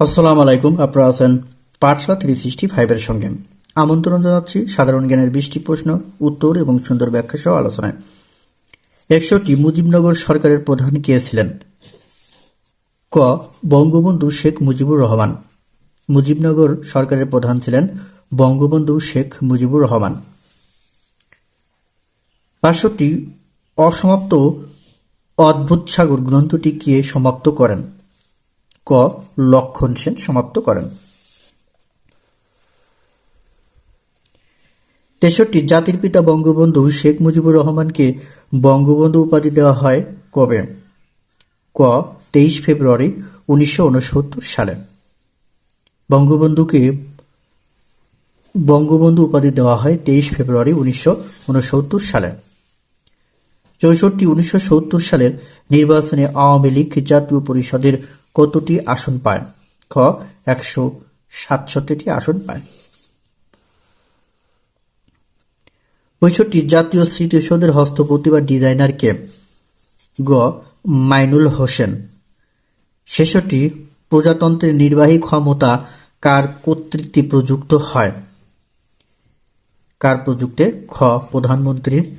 আসসালামু আলাইকুম, আপনারা আছেন পাঠশা থ্রি সিক্সটি ফাইভের সঙ্গে। আমন্ত্রণ জানাচ্ছি সাধারণ জ্ঞানের বৃষ্টি প্রশ্ন, উত্তর এবং সুন্দর ব্যাখ্যা সহ আলোচনায়। একশোটি মুজিবনগর সরকারের প্রধান কে ছিলেন? ক, বঙ্গবন্ধু শেখ মুজিবুর রহমান। মুজিবনগর সরকারের প্রধান ছিলেন বঙ্গবন্ধু শেখ মুজিবুর রহমান। পাঁচশোটি অসমাপ্ত অদ্ভুত সাগর গ্রন্থটি কে সমাপ্ত করেন? ক, লক্ষণ সেন সমাপ্ত করেন। তেষট্টি, জাতির পিতা বঙ্গবন্ধু শেখ মুজিবুর রহমানকে বঙ্গবন্ধু উপাধি দেওয়া হয় কবে? ক, তেইশ ফেব্রুয়ারি উনিশশো উনসত্তর সালে। বঙ্গবন্ধুকে বঙ্গবন্ধু উপাধি দেওয়া হয় তেইশ ফেব্রুয়ারি উনিশশো উনসত্তর সালে। চৌষট্টি, উনিশশো সত্তর সালের নির্বাচনে আওয়ামী লীগ জাতীয় পরিষদের কতটি আসন পায়? খ, একশো সাতষট্টিটি আসন পায়। পঁয়ষট্টি, জাতীয় স্মৃতিসৌধের হস্তপতি বা ডিজাইনার কে? গ, মাইনুল হোসেন। ছেষট্টি, প্রজাতন্ত্রের নির্বাহী ক্ষমতা কার কর্তৃত্বে প্রযুক্ত হয়? কার প্রযুক্তে? খ, প্রধানমন্ত্রীর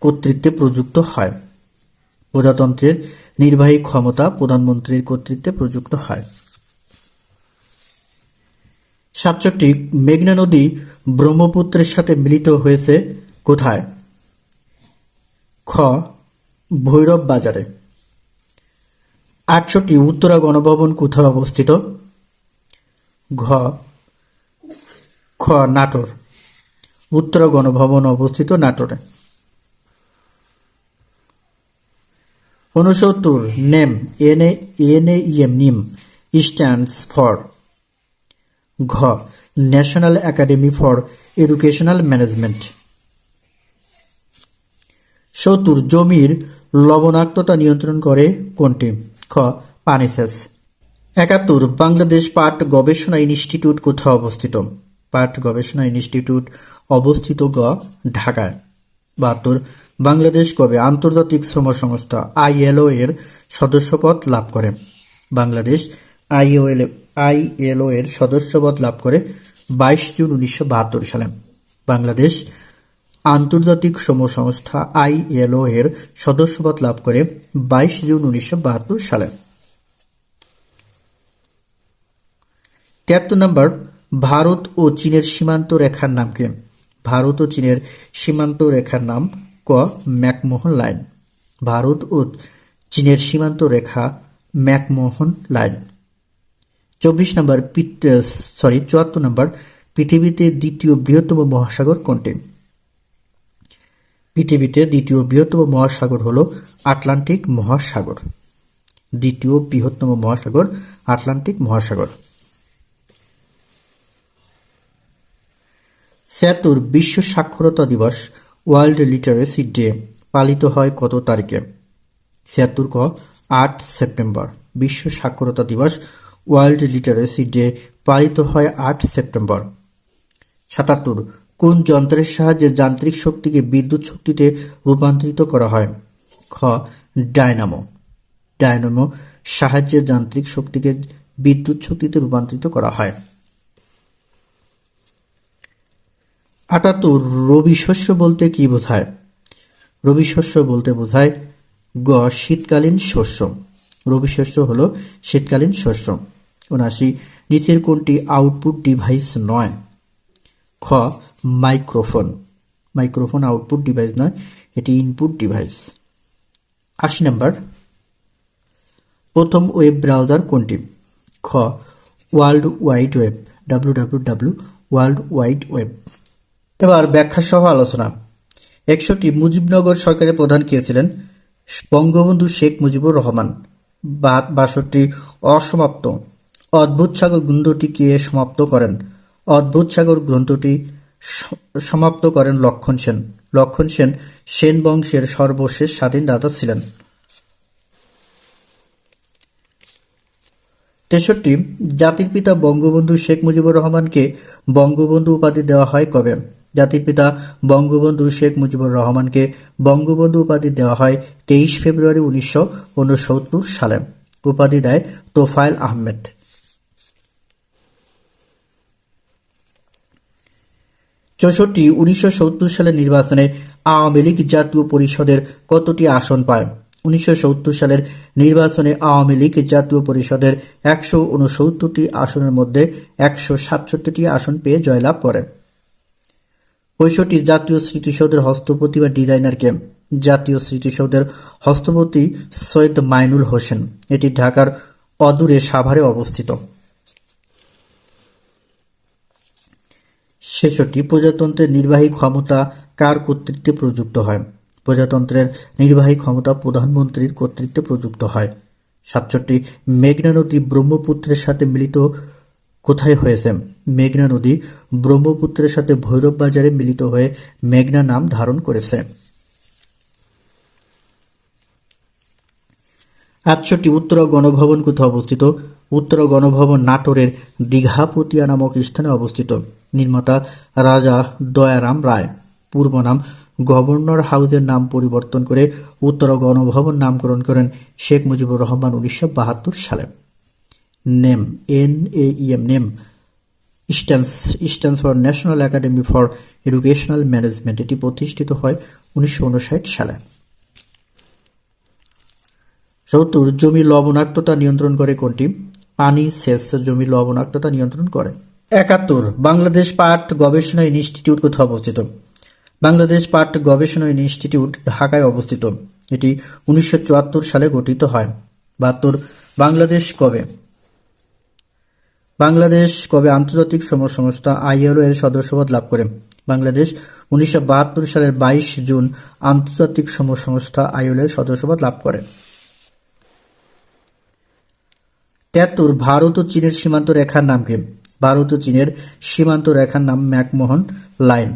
কর্তৃত্বে প্রযুক্ত হয়। প্রজাতন্ত্রের নির্বাহী ক্ষমতা প্রধানমন্ত্রীর কর্তৃত্বে প্রযুক্ত হয়। সাতষট্টি, মেঘনা নদী ব্রহ্মপুত্রের সাথে মিলিত হয়েছে কোথায়? খ, ভৈরব বাজারে। আটষট্টি, উত্তরা গণভবন কোথায় অবস্থিত? ঘ, খ, নাটোর। উত্তরা গণভবন অবস্থিত নাটোরে। উনসত্তর NAEM, N N A M NAEM stands for. ঘ, national academy for educational management. সত্তর, জমির লবণাক্ততা নিয়ন্ত্রণ করে কোনটি? খ পানিসেস একাত্তর, বাংলাদেশ পাট গবেষণা ইনস্টিটিউট কোথায় অবস্থিত? পাট গবেষণা ইনস্টিটিউট অবস্থিত গ, ঢাকায়। বাহাত্তর, বাংলাদেশ কবে আন্তর্জাতিক শ্রম সংস্থা আইএলও এর সদস্যপদ লাভ করে? বাংলাদেশ আইওএল, আইএলও এর সদস্যপদ লাভ করে বাইশ জুন উনিশশো বাহাত্তর সালে। বাংলাদেশ আন্তর্জাতিক শ্রম সংস্থা আইএলও এর সদস্যপদ লাভ করে বাইশ জুন উনিশশো বাহাত্তর সালে। তিয়াত্তর নম্বর, ভারত ও চীনের সীমান্ত রেখার নাম কি? ভারত ও চীনের সীমান্ত রেখার নাম ক ম্যাকমোহন লাইন। ভারত ও চীনের সীমান্ত রেখা ম্যাকমোহন লাইন। চব্বিশ নম্বর সরি চুয়াত্তর নম্বর পৃথিবীতে দ্বিতীয় বৃহত্তম মহাসাগর কোনটি? পৃথিবীতে দ্বিতীয় বৃহত্তম মহাসাগর হল আটলান্টিক মহাসাগর। দ্বিতীয় বৃহত্তম মহাসাগর আটলান্টিক মহাসাগর। ছিয়াত্তর বিশ্ব সাক্ষরতা দিবস ওয়ার্ল্ড লিটারেসি ডে পালিত হয় কত তারিখে? ছিয়াত্তর ক, আট সেপ্টেম্বর। বিশ্ব সাক্ষরতা দিবস ওয়ার্ল্ড লিটারেসি ডে পালিত হয় আট সেপ্টেম্বর। সাতাত্তর, কোন যন্ত্রের সাহায্যে যান্ত্রিক শক্তিকে বিদ্যুৎ শক্তিতে রূপান্তরিত করা হয়? খ, ডায়নামো। ডায়নামো সাহায্যে যান্ত্রিক শক্তিকে বিদ্যুৎ শক্তিতে রূপান্তরিত করা হয়। আটাত্তর, রবি শস্য বলতে কি বোঝায়? রবি শস্য বলতে বোঝায় গ, শীতকালীন শস্য। রবি শস্য হল শীতকালীন শস্য। উনাশি, নিচের কোনটি আউটপুট ডিভাইস নয়? খ, মাইক্রোফোন। মাইক্রোফোন আউটপুট ডিভাইস নয়, এটি ইনপুট ডিভাইস। আশি নাম্বার, প্রথম ওয়েব ব্রাউজার কোনটি? খ, world wide web W W W world wide web. এবার ব্যাখ্যা সহ আলোচনা। একশোটি মুজিবনগর সরকারের প্রধান কে ছিলেন? বঙ্গবন্ধু শেখ মুজিবুর রহমান। বাষট্টি অসমাপ্ত। অদ্ভুত সাগর গ্রন্থটি কে সমাপ্ত করেন। অদ্ভুত সাগর গ্রন্থটি সমাপ্ত করেন লক্ষণ সেন। লক্ষণ সেন সেন বংশের সর্বশেষ স্বাধীন দাতা ছিলেন। তেষট্টি, জাতির পিতা বঙ্গবন্ধু শেখ মুজিবুর রহমানকে বঙ্গবন্ধু উপাধি দেওয়া হয় কবে? জাতির পিতা বঙ্গবন্ধু শেখ মুজিবুর রহমানকে বঙ্গবন্ধু উপাধি দেওয়া হয় তেইশ ফেব্রুয়ারি উনিশশো ঊনসত্তর সালে। উপাধি দেয় তোফায়েল আহমেদ। চৌষট্টি উনিশশো সালের নির্বাচনে আওয়ামী লীগ জাতীয় পরিষদের কতটি আসন পায়? উনিশশো সত্তর সালের নির্বাচনে আওয়ামী লীগ জাতীয় পরিষদের একশো উনসত্তরটি আসনের মধ্যে একশো সাতষট্টিটি আসন পেয়ে জয়লাভ করেন পঁয়ষট্টি জাতীয় স্মৃতিসৌধের হস্তপতি বা ডিজাইনারকে জাতীয় স্মৃতিসৌধের হস্তপতি সৈয়দ মাইনুল হোসেন। এটি ঢাকার অদূরে সাভারে অবস্থিত। ছেষট্টি, প্রজাতন্ত্রের নির্বাহী ক্ষমতা কার কর্তৃত্বে প্রযুক্ত হয়? প্রজাতন্ত্রের নির্বাহী ক্ষমতা প্রধানমন্ত্রীর কর্তৃত্বে প্রযুক্ত হয়। সাতষট্টি, মেঘনা নদী ব্রহ্মপুত্রের সাথে মিলিত কোথায় হয়েছে? মেঘনা নদী ব্রহ্মপুত্রের সাথে ভৈরব বাজারে মিলিত হয়ে মেঘনা নাম ধারণ করেছে। আটষট্টি উত্তরা গণভবন কোথায় অবস্থিত? উত্তরা গণভবন নাটোরের দীঘাপতিয়া নামক স্থানে অবস্থিত। নির্মাতা রাজা দয়ারাম রায়। পূর্ব নাম গভর্নর হাউসের নাম পরিবর্তন করে উত্তরা গণভবন নামকরণ করেন শেখ মুজিবুর রহমান উনিশশো বাহাত্তর সালে। NAEM N A M NAEM stands stands for national academy for educational management এটি প্রতিষ্ঠিত হয় উনিশশো উনষাট সালে। সত্তর, জমি লবণাক্ততা নিয়ন্ত্রণ করে কোনটি? পানি সেচ, জমি লবণাক্ততা নিয়ন্ত্রণ করে। একাত্তর, বাংলাদেশ পাট গবেষণা ইনস্টিটিউট কোথায় অবস্থিত? বাংলাদেশ পাট গবেষণা ইনস্টিটিউট ঢাকায় অবস্থিত। এটি উনিশশো চুয়াত্তর সালে গঠিত হয়। বাহাত্তর, বাংলাদেশ কবে? বাংলাদেশ কবে আন্তর্জাতিক শ্রম সংস্থা আইএলও এর সদস্যপদ লাভ করে? বাংলাদেশ, উনিশশো বাহাত্তর সালের বাইশ জুন আন্তর্জাতিক শ্রম সংস্থা আইএলও এর সদস্যপদ লাভ করে। তেয়াত্তর ভারত ও চীনের সীমান্ত রেখার নাম কি? ভারত ও চীনের সীমান্ত রেখার নাম ম্যাকমোহন লাইন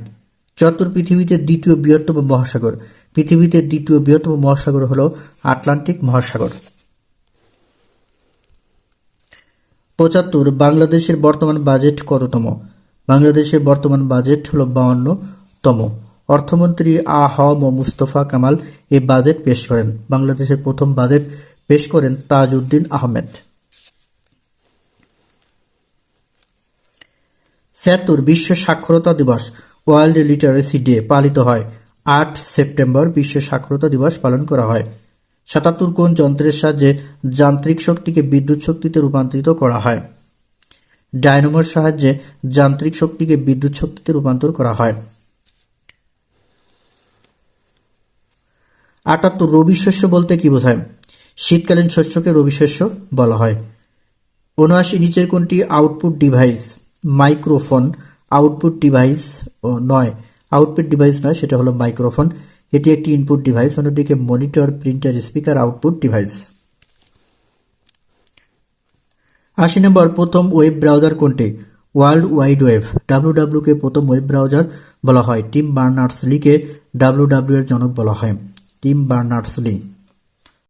চত্বর পৃথিবীতে দ্বিতীয় বৃহত্তম মহাসাগর। পৃথিবীতে দ্বিতীয় বৃহত্তম মহাসাগর হল আটলান্টিক মহাসাগর। পঁচাত্তর, বাংলাদেশের বর্তমান বাজেট কততম বাংলাদেশের বর্তমান বাজেট হল বাউান্নতম। অর্থমন্ত্রী আ হ ম মুস্তফা কামাল এই বাজেট পেশ করেন। বাংলাদেশের প্রথম বাজেট পেশ করেন তাজউদ্দিন আহমেদ। ছিয়াত্তর, বিশ্ব সাক্ষরতা দিবস, ওয়ার্ল্ড লিটারেসি ডে পালিত হয়। আট সেপ্টেম্বর, বিশ্ব সাক্ষরতা দিবস পালন করা হয়। সাতাত্তর কোন যন্ত্রের সাহায্যে যান্ত্রিক শক্তিকে বিদ্যুৎ শক্তিতে রূপান্তরিত করা হয়। ডায়নামোর সাহায্যে যান্ত্রিক শক্তিকে বিদ্যুৎ শক্তিতে রূপান্তর করা হয়। আটাত্তর, রবি শস্য বলতে কি বোঝায়? শীতকালীন শস্যকে রবি শস্য বলা হয়। উনআশি, নিচের কোনটি? Output device, microphone. Output device নয়, আউটপুট ডিভাইস নয়, সেটা হলো মাইক্রোফোন। এটি একটি ইনপুট ডিভাইস অন্যদিকে monitor printer speaker output device আশি নম্বর, প্রথম ওয়েব ব্রাউজার কোনটি? ওয়ার্ল্ড ওয়াইড ওয়েব কে প্রথম ওয়েব ব্রাউজার বলা হয়। টিম বার্নার্স লিকে ডাব্লিউ এর জনক বলা হয়। Tim Berners Lee